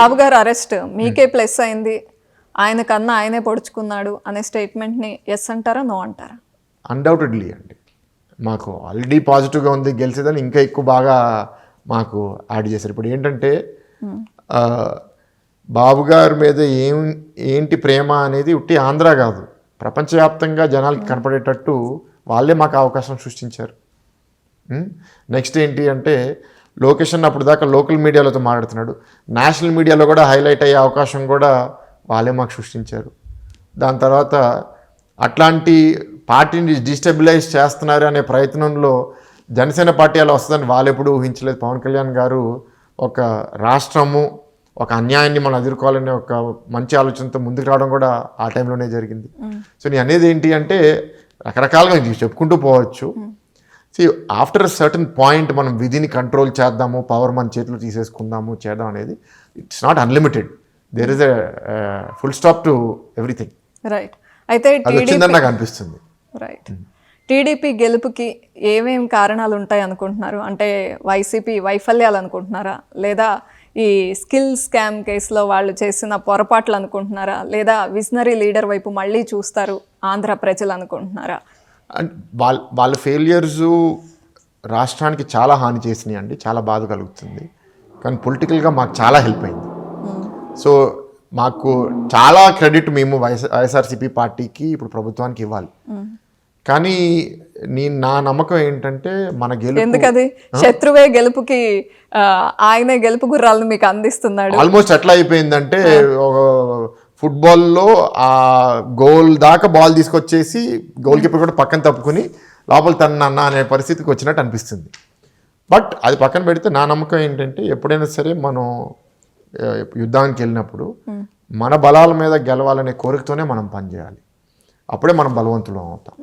బాబు గారు అరెస్ట్ మీకే ప్లస్ అయింది. ఆయన కన్నా ఆయనే పొడుచుకున్నాడు అనే స్టేట్మెంట్ని ఎస్ అంటారా నో అంటారా? అన్డౌటెడ్లీ అండి. మాకు ఆల్రెడీ పాజిటివ్గా ఉంది గెలిచేదని ఇంకా ఎక్కువ బాగా మాకు యాడ్ చేశారు. ఇప్పుడు ఏంటంటే ఆ, బాబు గారి మీద ఏం ఏంటి ప్రేమ అనేది ఉట్టి ఆంధ్ర కాదు. ప్రపంచవ్యాప్తంగా జనాలకి కనపడేటట్టు వాళ్ళే మాకు అవకాశం సృష్టించారు. నెక్స్ట్ ఏంటి అంటే లొకేషన్ అప్పుడు దాకా లోకల్ మీడియాలతో మాట్లాడుతున్నాడు. నేషనల్ మీడియాలో కూడా హైలైట్ అయ్యే అవకాశం కూడా వాళ్ళే మాకు సృష్టించారు. దాని తర్వాత అట్లాంటి పార్టీని డిస్టెబిలైజ్ చేస్తున్నారు అనే ప్రయత్నంలో జనసేన పార్టీ అలా వస్తుందని వాళ్ళు ఎప్పుడు ఊహించలేదు. పవన్ కళ్యాణ్ గారు ఒక రాష్ట్రము ఒక అన్యాయాన్ని మనం ఎదుర్కోవాలనే ఒక మంచి ఆలోచనతో ముందుకు రావడం కూడా ఆ టైంలోనే జరిగింది. సో నేను అనేది ఏంటి అంటే రకరకాలుగా చెప్పుకుంటూ పోవచ్చు. సి ఆఫ్టర్ సర్టన్ పాయింట్ మనం విధిని కంట్రోల్ చేద్దాము పవర్ మన చేతిలో తీసేసుకుందాము చేద్దాం అనేది it's not unlimited there is a full stop to everything right అయితే వచ్చిందని నాకు అనిపిస్తుంది. రైట్ టీడీపీ గెలుపుకి ఏమేం కారణాలు ఉంటాయి అనుకుంటున్నారు? అంటే వైసీపీ వైఫల్యాలు అనుకుంటున్నారా? లేదా ఈ స్కిల్ స్కామ్ కేసులో వాళ్ళు చేసిన పొరపాట్లు అనుకుంటున్నారా? లేదా విజనరీ లీడర్ వైపు మళ్ళీ చూస్తారు ఆంధ్ర ప్రజలు అనుకుంటున్నారా? అండ్ వాళ్ళ వాళ్ళ ఫెయిలియర్స్ రాష్ట్రానికి చాలా హాని చేసినాయి అండి. చాలా బాధ కలుగుతుంది. కానీ పొలిటికల్గా మాకు చాలా హెల్ప్ అయింది. సో మాకు చాలా క్రెడిట్ మేము వైఎస్ వైఎస్ఆర్సీపీ పార్టీకి ఇప్పుడు ప్రభుత్వానికి ఇవ్వాలి. కానీ నేను నా నమ్మకం ఏంటంటే మన గెలుపు ఎందుకది? శత్రువే గెలుపుకి ఆయనే గెలుపు గుర్రాలను మీకు అందిస్తున్నాడు. ఆల్మోస్ట్ ఎట్లా అయిపోయిందంటే ఒక ఫుట్బాల్లో ఆ గోల్ దాకా బాల్ తీసుకొచ్చేసి గోల్ కీపర్ కూడా పక్కన తప్పుకుని లోపల తన్న అనే పరిస్థితికి వచ్చినట్టు అనిపిస్తుంది. బట్ అది పక్కన పెడితే నా నమ్మకం ఏంటంటే ఎప్పుడైనా సరే మనం యుద్ధానికి వెళ్ళినప్పుడు మన బలాల మీద గెలవాలనే కోరికతోనే మనం పనిచేయాలి. అప్పుడే మనం బలవంతులం అవుతాం.